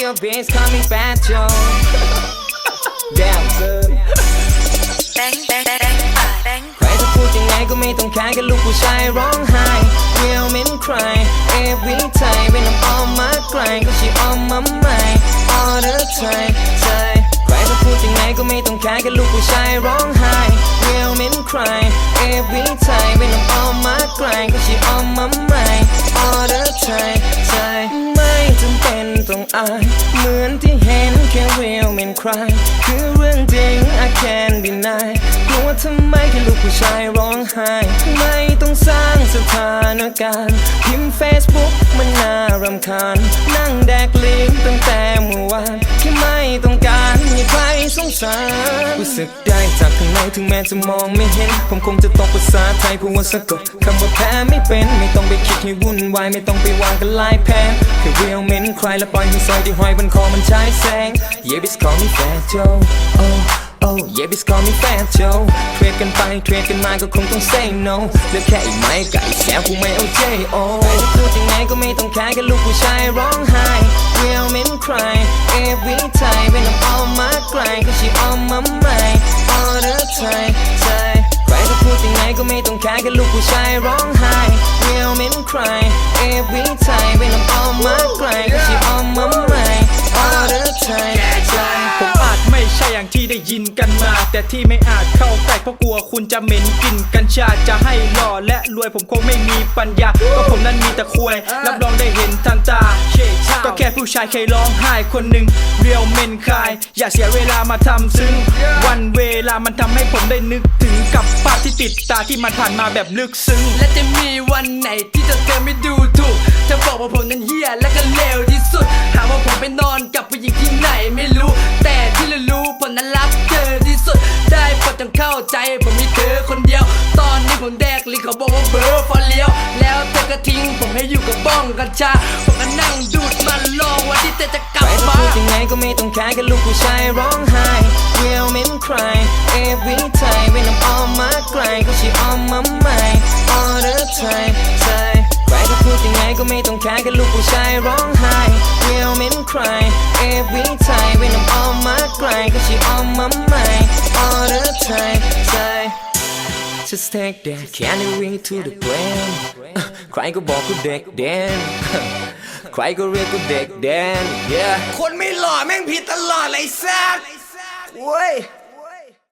your bitch call me Fat Joe Damn son bang bang bang bang ใครจะพูดยังไงก็ไม่ต้องแคร์กับลูกผู้ชายร้องไห้ Will men cry every time when I'm on my grind ก็ she on my mind all the time ใช่ใครจะพูดยังไงก็ไม่ต้องแคร์กับลูกผู้ชายร้องไห้ Will men cry every time when I'm on my grind ก็ she on my mind all the time ต้องอายเหมือนที่เห็นแค่ Will men cry คือเรื่องจริง I can't deny กลัวทำไมแค่ลูกผู้ชายร้องไห้ ไม่ต้องสร้างสถานการณ์พิมพ์ Facebook มันน่ารำคาญ นั่งแดกลิงตั้งแต่เมื่อวานแค่ไม่ต้องการให้ใครสงสารรู้สึกได้จากข้างในถึงแม้จะมองไม่เห็น ผมคงจะตกภาษาไทยเพราะว่าสะกดคำว่าแพ้ไม่เป็น ไม่ต้องไปคิดให้วุ่น วายไม่ต้องไปวางกันลายแพนแค่เรียวเมนใครและปล่อยให้สอยที่ห้อยบนคอมันใช้แสง Yeah bitch call me Fat Joe oh Oh yeah bitch call me Fat Joe เทรดกันไปเทรดกันมาก็คงต้อง say no เลือกแค่อีกไม้ไก่แซวคงไม่เอา J.O. จะพูดยังไงก็ไม่ต้องแคร์กับลูกผู้ชายร้องไห้ Real men cry every time when I'm on my grind 'cause she on my mind all the time ใช่ใครจะพูดยังไงก็ไม่ต้องแคร์กับลูกผู้ชายร้องไห้ Real men cry every time when I'm on my grind กันมา แต่ที่ไม่อาจเข้าใกล้เพราะกลัวคุณจะเหม็นกลิ่นกัญชาจะให้หล่อและรวยผมคงไม่มีปัญญาเพราะผมนั้นมีแต่ควย รับรองได้เห็นทันตา ก็แค่ผู้ชายเคยร้องไห้คนหนึ่งเรียวเมนคาย อย่าเสียเวลามาทำซึ้งวันเวลามันทำให้ผมได้นึกถึงกับภาพที่ติดตาที่มันผ่านมาแบบลึกซึ้งและจะมีวันไหนที่เธอเธอไม่ดูถูกเธอบอกว่าผมนั้นเฮี้ยและก็เลวที่สุดหาว่าผมไปนอนกับผู้หญิงที่ไหน ผมมีเธอคนเดียว ตอนนี้ผมแดกลิงเขาบอกว่าเบอร์ฟอเลี้ยว แล้วเธอก็ทิ้งผมให้อยู่กับบ้องกัญชา ผมก็นั่งดูดมันรอวันที่เธอจะกลับใครจะพูดยังไงก็ไม่ต้องแคร์กับลูกผู้ชายร้องไห้ Will men cry every time when I'm on my grind 'cause she on my mind Just take that candy ring to the ground ใครก็บอกกูเด็กแดนใครก็เรียกกูเด็กแดน yeah คนไม่หล่อแม่งผิดตลอดเลยแซกเว้ย